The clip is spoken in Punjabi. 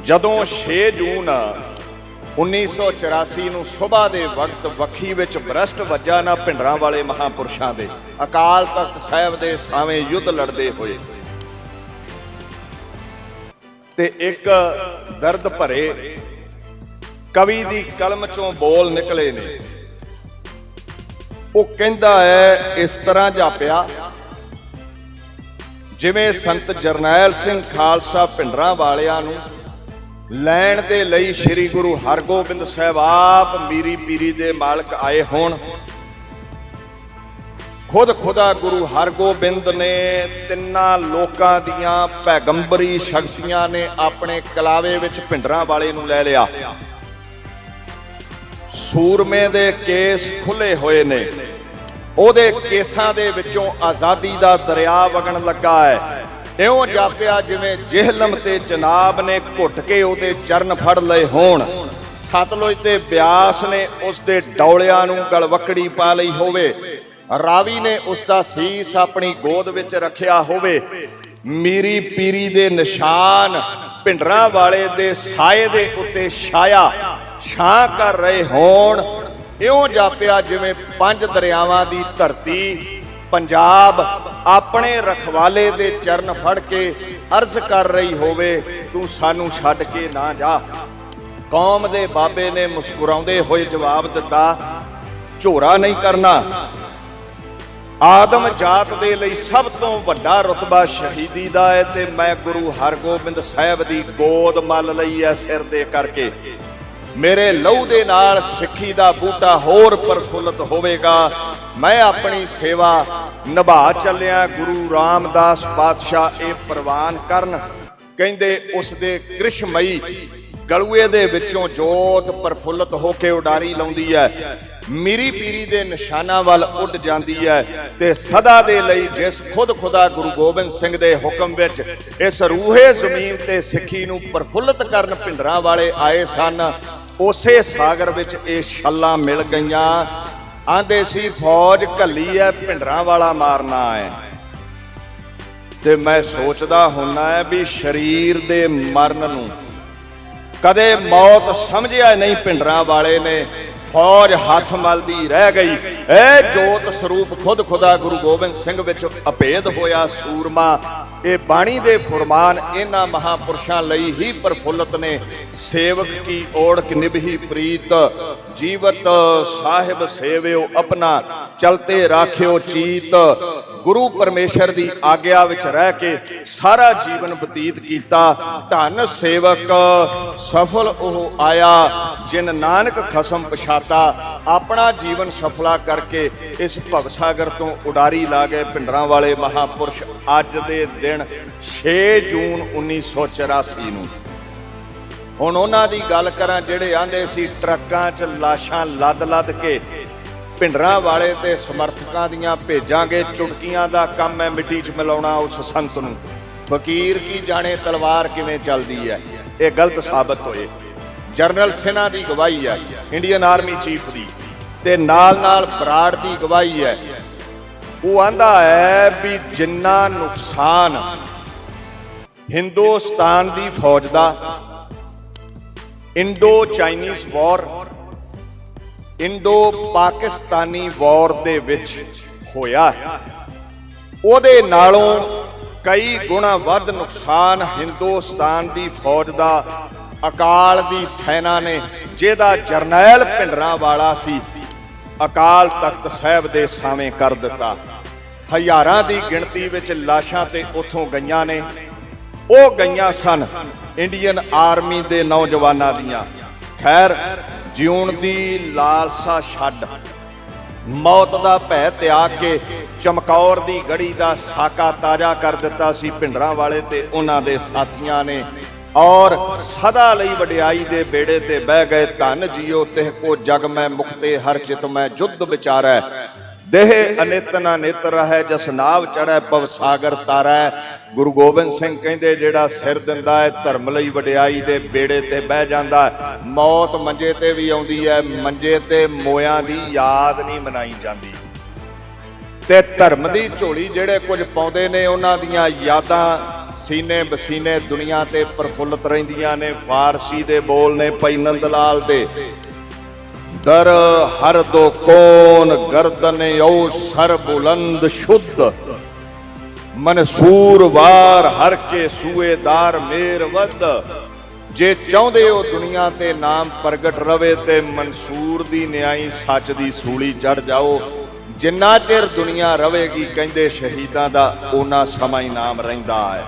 ਜਦੋਂ 6 ਜੂਨ 1984 ਨੂੰ ਸਵੇਰ ਦੇ ਵਕਤ ਵੱਖੀ ਵਿੱਚ ਬ੍ਰਸ਼ਟ ਵੱਜਾ ਨਾ ਭਿੰਡਰਾਂ ਵਾਲੇ ਮਹਾਪੁਰਸ਼ਾਂ ਦੇ, ਅਕਾਲ ਤਖਤ ਸਾਹਿਬ ਦੇ ਸਾਵੇਂ ਯੁੱਧ ਲੜਦੇ ਹੋਏ। ਤੇ ਇੱਕ ਦਰਦ ਭਰੇ ਕਵੀ ਦੀ ਕਲਮ ਚੋਂ ਬੋਲ ਨਿਕਲੇ ਨੇ। ਉਹ ਕਹਿੰਦਾ ਹੈ, ਇਸ ਤਰ੍ਹਾਂ ਜਾਪਿਆ, ਜਿਵੇਂ ਸੰਤ ਜਰਨੈਲ ਸਿੰਘ ਖਾਲਸਾ ਭਿੰਡਰਾਂ ਵਾਲਿਆਂ ਨੂੰ ਲੈਣ ਦੇ ਲਈ ਸ੍ਰੀ ਗੁਰੂ ਹਰਗੋਬਿੰਦ ਸਾਹਿਬ ਆਪ ਮੀਰੀ ਪੀਰੀ ਦੇ ਮਾਲਕ ਆਏ ਹੋਣ। ਖੁਦ ਖੁਦਾ ਗੁਰੂ ਹਰਗੋਬਿੰਦ ਨੇ ਤਿੰਨਾਂ ਲੋਕਾਂ ਦੀਆਂ ਪੈਗੰਬਰੀ ਸ਼ਕਤੀਆਂ ਨੇ ਆਪਣੇ ਕਲਾਵੇ ਵਿੱਚ ਭਿੰਡਰਾਂ ਵਾਲੇ ਨੂੰ ਲੈ ਲਿਆ। ਸੂਰਮੇ ਦੇ ਕੇਸ ਖੁੱਲੇ ਹੋਏ ਨੇ। ਉਹਦੇ ਕੇਸਾਂ ਦੇ ਵਿੱਚੋਂ ਆਜ਼ਾਦੀ ਦਾ ਦਰਿਆ ਵਗਣ ਲੱਗਾ ਹੈ। ਇਉਂ ਜਾਪਿਆ ਜਿਵੇਂ ਜਿਹਲਮ ਤੇ ਜਨਾਬ ਨੇ ਘੁੱਟ ਕੇ ਉਹਦੇ ਚਰਨ ਫੜ ਲਏ ਹੋਣ। ਸਤਲੁਜ ਤੇ ਬਿਆਸ ਨੇ ਉਸ ਦੇ ਡੌਲਿਆਂ ਨੂੰ ਗਲਵਕੜੀ ਪਾ ਲਈ ਹੋਵੇ। ਰਾਵੀ ਨੇ ਉਸ ਦਾ ਸੀਸ ਆਪਣੀ ਗੋਦ ਵਿੱਚ ਰੱਖਿਆ ਹੋਵੇ। ਮੀਰੀ ਪੀਰੀ ਦੇ ਨਿਸ਼ਾਨ ਭਿੰਡਰਾਂ ਵਾਲੇ ਦੇ ਸਾਏ ਦੇ ਉੱਤੇ ਛਾਇਆ ਛਾਂ ਕਰ ਰਹੇ ਹੋਣ। ਇਉਂ ਜਾਪਿਆ ਜਿਵੇਂ ਪੰਜ ਦਰਿਆਵਾਂ ਦੀ ਧਰਤੀ ਪੰਜਾਬ ਆਪਣੇ ਰਖਵਾਲੇ ਦੇ ਚਰਨ ਫੜ ਕੇ ਅਰਜ਼ ਕਰ ਰਹੀ ਹੋਵੇ, ਤੂੰ ਸਾਨੂੰ ਛੱਡ ਕੇ ਨਾ ਜਾ। ਕੌਮ ਦੇ ਬਾਬੇ ਨੇ ਮੁਸਕਰਾਉਂਦੇ ਹੋਏ ਜਵਾਬ ਦਿੱਤਾ, ਝੋਰਾ ਨਹੀਂ ਕਰਨਾ। ਆਦਮ ਜਾਤ ਦੇ ਲਈ ਸਭ ਤੋਂ ਵੱਡਾ ਰਤਬਾ ਸ਼ਹੀਦੀ ਦਾ ਹੈ ਤੇ ਮੈਂ ਗੁਰੂ ਹਰਗੋਬਿੰਦ ਸਾਹਿਬ ਦੀ ਗੋਦ ਮੱਲ ਲਈ ਹੈ ਸਿਰ ਦੇ ਕਰਕੇ। ਮੇਰੇ ਲਹੂ ਦੇ ਨਾਲ ਸਿੱਖੀ ਦਾ ਬੂਟਾ ਹੋਰ ਪ੍ਰਫੁੱਲਤ ਹੋਵੇਗਾ। ਮੈਂ ਆਪਣੀ ਸੇਵਾ ਨਿਭਾ ਚੱਲਿਆ। ਗੁਰੂ ਰਾਮਦਾਸ ਪਾਤਸ਼ਾਹ ਇਹ ਪ੍ਰਵਾਨ ਕਰਨ। ਕਹਿੰਦੇ, ਉਸ ਦੇ ਕ੍ਰਿਸ਼ਮਈ ਗਲੂਏ ਦੇ ਵਿੱਚੋਂ ਜੋਤ ਪ੍ਰਫੁੱਲਤ ਹੋ ਕੇ ਉਡਾਰੀ ਲਾਉਂਦੀ ਹੈ। ਮੀਰੀ ਪੀਰੀ ਦੇ ਨਿਸ਼ਾਨਾਂ ਵੱਲ ਉੱਡ ਜਾਂਦੀ ਹੈ ਤੇ ਸਦਾ ਦੇ ਲਈ ਜਿਸ ਖੁਦ ਖੁਦਾ ਗੁਰੂ ਗੋਬਿੰਦ ਸਿੰਘ ਦੇ ਹੁਕਮ ਵਿੱਚ ਇਸ ਰੂਹੇ ਜ਼ਮੀਨ ਤੇ ਸਿੱਖੀ ਨੂੰ ਪ੍ਰਫੁੱਲਤ ਕਰਨ ਭਿੰਡਰਾਂ ਵਾਲੇ ਆਏ ਸਨ ਉਸੇ ਸਾਗਰ ਵਿੱਚ ਇਹ ਛੱਲਾਂ ਮਿਲ ਗਈਆਂ। ਆਂਦੇ ਸੀ, ਫੌਜ ਘੱਲੀ ਐ, ਭਿੰਡਰਾਂ ਵਾਲਾ ਮਾਰਨਾ ਹੈ ਤੇ ਮੈਂ ਸੋਚਦਾ ਹੁੰਨਾ ਹੈ ਵੀ ਸਰੀਰ ਦੇ ਮਰਨ ਨੂੰ ਕਦੇ ਮੌਤ ਸਮਝਿਆ ਨਹੀਂ ਭਿੰਡਰਾਂ ਵਾਲੇ ਨੇ। ਫੌਜ ਹੱਥ ਮਲਦੀ ਰਹਿ ਗਈ। ਇਹ ਜੋਤ ਸਰੂਪ ਖੁਦ ਖੁਦਾ ਗੁਰੂ ਗੋਬਿੰਦ ਸਿੰਘ ਵਿੱਚ ਅਭੇਦ ਹੋਇਆ ਸੂਰਮਾ। ਇਹ ਬਾਣੀ ਦੇ ਫਰਮਾਨ ਇਹਨਾਂ ਮਹਾਪੁਰਸ਼ਾਂ ਲਈ ਹੀ ਪ੍ਰਫੁੱਲਤ ਨੇ। ਸੇਵਕ ਕੀ ਓੜਕ ਨਿਭੀ ਪ੍ਰੀਤ। ਜੀਵਤ ਸਾਹਿਬ ਸੇਵਿਓ ਆਪਣਾ, ਚਲਤੇ ਰਾਖਿਓ ਚੀਤ। ਗੁਰੂ ਪਰਮੇਸ਼ਰ ਦੀ ਆਗਿਆ ਵਿੱਚ ਰਹਿ ਕੇ ਸਾਰਾ ਜੀਵਨ ਬਤੀਤ ਕੀਤਾ। ਧੰਨ ਸੇਵਕ, ਸਫਲ ਉਹ ਆਇਆ ਜਿਨ ਨਾਨਕ ਖਸਮ ਪਛਾਤਾ। ਆਪਣਾ ਜੀਵਨ ਸਫਲਾ ਕਰਕੇ ਇਸ ਭਵਸਾਗਰ ਤੋਂ ਉਡਾਰੀ ਲਾ ਗਏ ਪਿੰਡਰਾਂ ਵਾਲੇ ਮਹਾਪੁਰਸ਼। ਅੱਜ ਦੇ ਦਿਨ 6 ਜੂਨ 1984 ਨੂੰ। ਹੁਣ ਉਹਨਾਂ ਦੀ ਗੱਲ ਕਰਾਂ ਜਿਹੜੇ ਆਂਦੇ ਸੀ, ਟਰੱਕਾਂ 'ਚ ਲਾਸ਼ਾਂ ਲੱਦ-ਲੱਦ ਕੇ ਭਿੰਡਰਾਂ ਵਾਲੇ ਤੇ ਸਮਰਥਕਾਂ ਦੀਆਂ ਭੇਜਾਂਗੇ ਚੁਟਕੀਆਂ ਦਾ ਕੰਮ ਹੈ ਮਿੱਟੀ 'ਚ ਮਿਲਾਉਣਾ ਉਸ ਸੰਤ ਨੂੰ। ਫਕੀਰ ਕੀ ਜਾਣੇ ਤਲਵਾਰ ਕਿਵੇਂ ਚੱਲਦੀ ਹੈ? ਇਹ ਗਲਤ ਸਾਬਤ ਹੋਏ। ਜਰਨਲ ਸਿਨਾ ਦੀ ਗਵਾਹੀ ਹੈ, ਇੰਡੀਅਨ ਆਰਮੀ ਚੀਫ ਦੀ। ਤੇ ਨਾਲ ਨਾਲ ਬਰਾੜ ਦੀ ਗਵਾਹੀ ਹੈ। ਉਹ ਆਂਦਾ ਹੈ ਵੀ ਜਿੰਨਾ ਨੁਕਸਾਨ ਹਿੰਦੁਸਤਾਨ ਦੀ ਫੌਜ ਦਾ Indo Chinese war Indo Pakistani war ਦੇ ਵਿੱਚ ਹੋਇਆ ਉਹਦੇ ਨਾਲੋਂ ਕਈ ਗੁਣਾ ਵੱਧ ਨੁਕਸਾਨ ਹਿੰਦੁਸਤਾਨ ਦੀ ਫੌਜ ਦਾ ਅਕਾਲ ਦੀ ਸੈਨਾ ਨੇ, ਜਿਹਦਾ ਜਰਨੈਲ ਭਿੰਡਰਾਂ ਵਾਲਾ ਸੀ, ਅਕਾਲ ਤਖਤ ਸਾਹਿਬ ਦੇ ਸਾਵੇਂ ਕਰ ਦਿੱਤਾ। ਹਜ਼ਾਰਾਂ ਦੀ ਗਿਣਤੀ ਵਿੱਚ ਲਾਸ਼ਾਂ ਤੇ ਉੱਥੋਂ ਗਈਆਂ ਨੇ। ਉਹ ਗਈਆਂ ਸਨ ਇੰਡੀਅਨ ਆਰਮੀ ਦੇ ਨੌਜਵਾਨਾਂ ਦੀਆਂ। ਖੈਰ ਜਿਉਣ ਦੀ ਲਾਲਸਾ ਛੱਡ। ਮੌਤ ਦਾ ਭੈ ਤਿਆਗ ਕੇ ਚਮਕੌਰ ਦੀ ਗੜੀ ਦਾ ਸਾਕਾ ਤਾਜ਼ਾ ਕਰ ਦਿੱਤਾ ਸੀ ਭਿੰਡਰਾਂ ਵਾਲੇ ਤੇ ਉਹਨਾਂ ਦੇ ਸਾਥੀਆਂ ਨੇ। ਔਰ ਸਦਾ ਲਈ ਵਡਿਆਈ ਦੇ ਬੇੜੇ ਤੇ ਬਹਿ ਗਏ, ਧਨ ਜੀਓ, ਤਿਹ ਕੋ ਜਗ ਮੈਂ ਮੁਕਤੇ, ਹਰ ਚਿਤ ਮੈਂ ਜੁੱਧ ਵਿਚਾਰੈ। ਦੇਹ ਅਨਿਤ ਨਾ ਨਿਤ ਰਹੈ ਜਸ ਨਾਵ ਚੜੈ ਪਵ ਸਾਗਰ ਤਾਰੈ। ਗੁਰੂ ਗੋਬਿੰਦ ਸਿੰਘ ਕਹਿੰਦੇ, ਜਿਹੜਾ ਸਿਰ ਦਿੰਦਾ ਹੈ, ਧਰਮ ਲਈ ਵਡਿਆਈ ਦੇ ਬੇੜੇ ਤੇ ਬਹਿ ਜਾਂਦਾ ਹੈ। ਮੌਤ ਮੰਜੇ ਤੇ ਵੀ ਆਉਂਦੀ ਹੈ, ਮੰਜੇ ਤੇ ਮੋਇਆਂ ਦੀ ਯਾਦ ਨਹੀਂ ਮਨਾਈ ਜਾਂਦੀ। ਤੇ ਧਰਮ ਦੀ ਝੋਲੀ ਜਿਹੜੇ ਕੁਝ ਪਾਉਂਦੇ ਨੇ, ਉਹਨਾਂ ਦੀਆਂ ਯਾਦਾਂ ਸੀਨੇ ਬਸੀਨੇ ਦੁਨੀਆ ਤੇ ਪ੍ਰਫੁੱਲਤ ਰਹਿੰਦੀਆਂ ਨੇ। ਫਾਰਸੀ ਦੇ ਬੋਲ ਨੇ ਭਾਈ ਨੰਦ ਲਾਲ ਦੇ, ਦਰ ਹਰ ਦੋ ਕੋਨ ਗਰਦਨ ਓ ਸਰ ਬੁਲੰਦ ਸ਼ੁੱਧ। ਮਨਸੂਰ ਵਾਰ ਹਰ ਕੇ ਸੂਏਦਾਰ ਮੇਰ ਵੱਧ। ਜੇ ਚਾਹੁੰਦੇ ਹੋ ਦੁਨੀਆ ਤੇ ਨਾਮ ਪ੍ਰਗਟ ਰਵੇ ਤੇ ਮਨਸੂਰ ਦੀ ਨਿਆਈ ਸੱਚ ਦੀ ਸੂਲੀ ਚੜ ਜਾਓ। ਜਿੰਨਾ ਚਿਰ ਦੁਨੀਆ ਰਵੇਗੀ, ਕਹਿੰਦੇ ਸ਼ਹੀਦਾਂ ਦਾ ਉਹਨਾਂ ਸਮਾਂ ਹੀ ਨਾਮ ਰਹਿੰਦਾ ਹੈ।